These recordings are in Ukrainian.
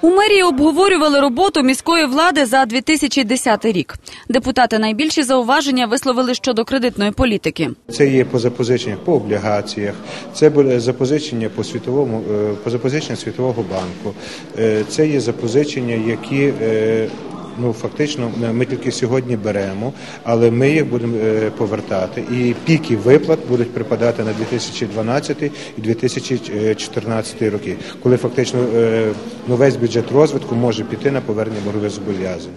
У мерії обговорювали роботу міської влади за 2010 рік. Депутати найбільші зауваження висловили щодо кредитної політики. Це є по запозиченнях по облігаціях, це буде запозичення по світовому е, по запозичення Світового банку. Е, Це є запозичення, які е, ну фактично ми- ми тільки сьогодні беремо, але ми їх будемо е, повертати. І піки виплат будуть припадати на 2012 і 2014 роки, коли фактично е, ну, весь бюджет розвитку може піти на повернення боргових зобов'язань.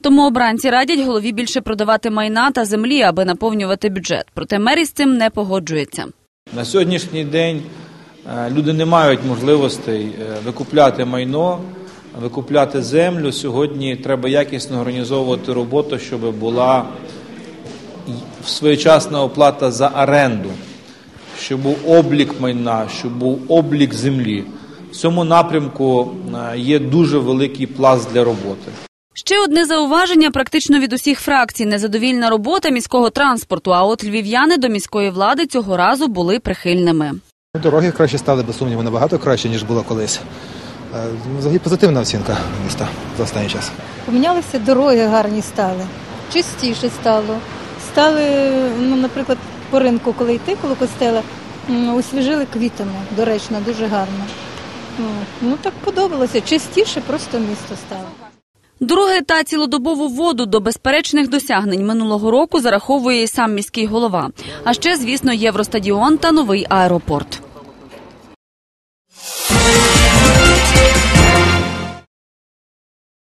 Тому обранці радять голові більше продавати майна та землі, аби наповнювати бюджет. Проте мер із цим не погоджується. На сьогоднішній день е, люди не мають можливостей е, викупляти майно, викупляти землю. Сьогодні треба якісно організовувати роботу, щоб була своєчасна оплата за оренду, щоб був облік майна, щоб був облік землі. В цьому напрямку е, є дуже великий пласт для роботи. Ще одне зауваження практично від усіх фракцій незадовільна робота міського транспорту. А от львів'яни до міської влади цього разу були прихильними. Дороги краще стали, без сумніву, набагато краще, ніж було колись. Е, ну, Взагалі позитивна оцінка міста за останній час. Помінялися дороги гарні стали, чистіше стало. Стали, ну, наприклад, по ринку, коли йти коло костела, освіжили квітами, доречно, дуже гарно. Ну, Ну так подобалося. Чистіше просто місто стало. Дороги та цілодобову воду до безперечних досягнень минулого року зараховує і сам міський голова. А ще, звісно, євростадіон та новий аеропорт.